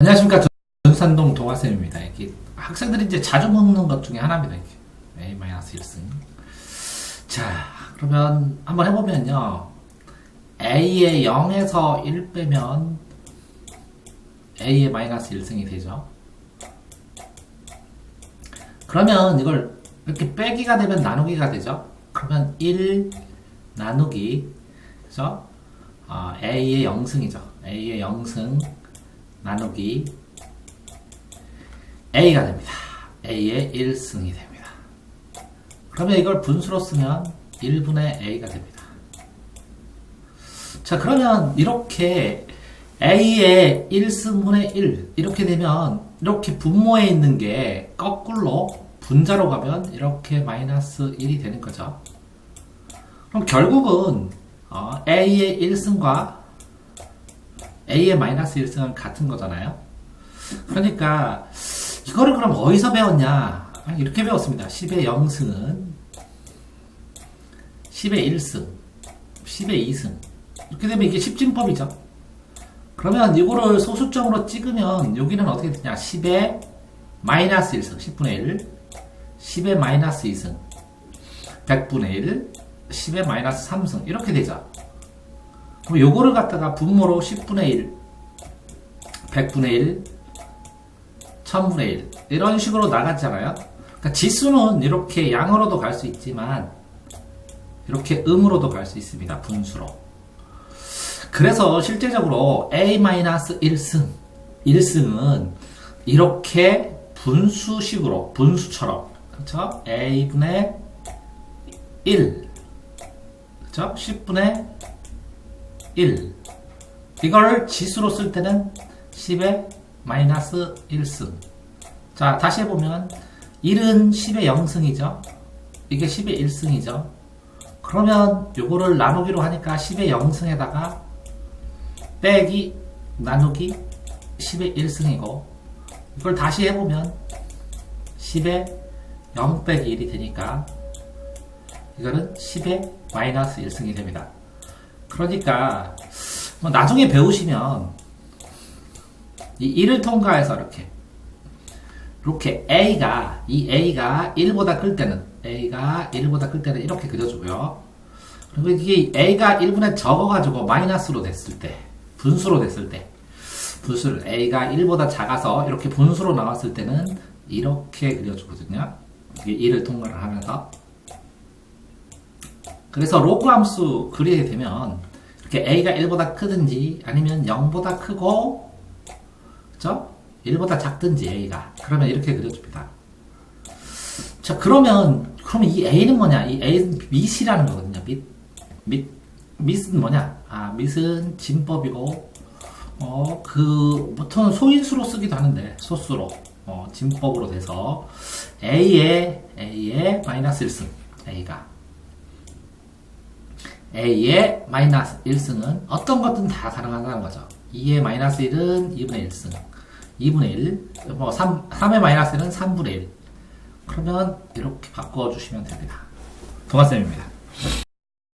안녕하십니까 전산동 동화쌤입니다. 이게 학생들이 이제 자주 먹는 것 중에 하나입니다. 이게 A-1승. 자, 그러면 한번 해보면요. A의 0에서 1 빼면 A의 마이너스 1승이 되죠. 그러면 이걸 이렇게 빼기가 되면 나누기가 되죠. 그러면 1 나누기, 그죠? 어, A의 0승이죠. A의 0승 나누기 A가 됩니다. A의 1승이 됩니다. 그러면 이걸 분수로 쓰면 1분의 A가 됩니다. 자, 그러면 이렇게 A의 1승분의 1 이렇게 되면 이렇게 분모에 있는 게 거꾸로 분자로 가면 이렇게 마이너스 1이 되는 거죠. 그럼 결국은 어, A의 1승과 A의 마이너스 1승은 같은 거잖아요. 그러니까 이거를 그럼 어디서 배웠냐? 아, 이렇게 배웠습니다. 10의 0승은 10의 1승, 10의 2승. 이렇게 되면 이게 10진법이죠. 그러면 이거를 소수점으로 찍으면 여기는 어떻게 되냐? 10의 마이너스 1승, 10분의 1, 10의 마이너스 2승, 100분의 1, 10의 마이너스 3승 이렇게 되죠. 그럼 요거를 갖다가 분모로 10분의 1, 100분의 1, 1000분의 1 이런 식으로 나갔잖아요. 그러니까 지수는 이렇게 양으로도 갈 수 있지만 이렇게 음으로도 갈 수 있습니다. 분수로. 그래서 실제적으로 A-1승 1승은 이렇게 분수식으로 분수처럼 그렇죠? A분의 1 그렇죠? 10분의 1 이걸 지수로 쓸 때는 10의 마이너스 1승. 자 다시 해보면 1은 10의 0승이죠. 이게 10의 1승이죠. 그러면 요거를 나누기로 하니까 10의 0승에다가 빼기 나누기 10의 1승이고 이걸 다시 해보면 10의 0 빼기 1이 되니까 이거는 10의 마이너스 1승이 됩니다. 그러니까 뭐 나중에 배우시면 이 1을 통과해서 이렇게 이렇게 A가 이 A가 1보다 클 때는 A가 1보다 클 때는 이렇게 그려주고요. 그리고 이게 A가 1분의 적어가지고 마이너스로 됐을 때 분수로 됐을 때 분수를 A가 1보다 작아서 이렇게 분수로 나왔을 때는 이렇게 그려주거든요. 이게 1을 통과를 하면서 그래서 로그 함수 그리게 되면 이렇게 A가 1보다 크든지 아니면 0보다 크고 그죠? 1보다 작든지 A가 그러면 이렇게 그려줍니다. 자 그러면 그러면 이 A는 뭐냐? 이 A는 밑이라는 거거든요. 밑 밑, 밑은 뭐냐? 아 밑은 진법이고 어그 보통 소인수로 쓰기도 하는데 소수로 어, 진법으로 돼서 A의 A의 마이너스 1승 A가 A의 마이너스 1승은 어떤 것든 다 가능하다는 거죠. 2의 마이너스 1은 2분의 1승. 2분의 1. 뭐 3, 3의 마이너스 1은 3분의 1. 그러면 이렇게 바꿔주시면 됩니다. 동아쌤입니다.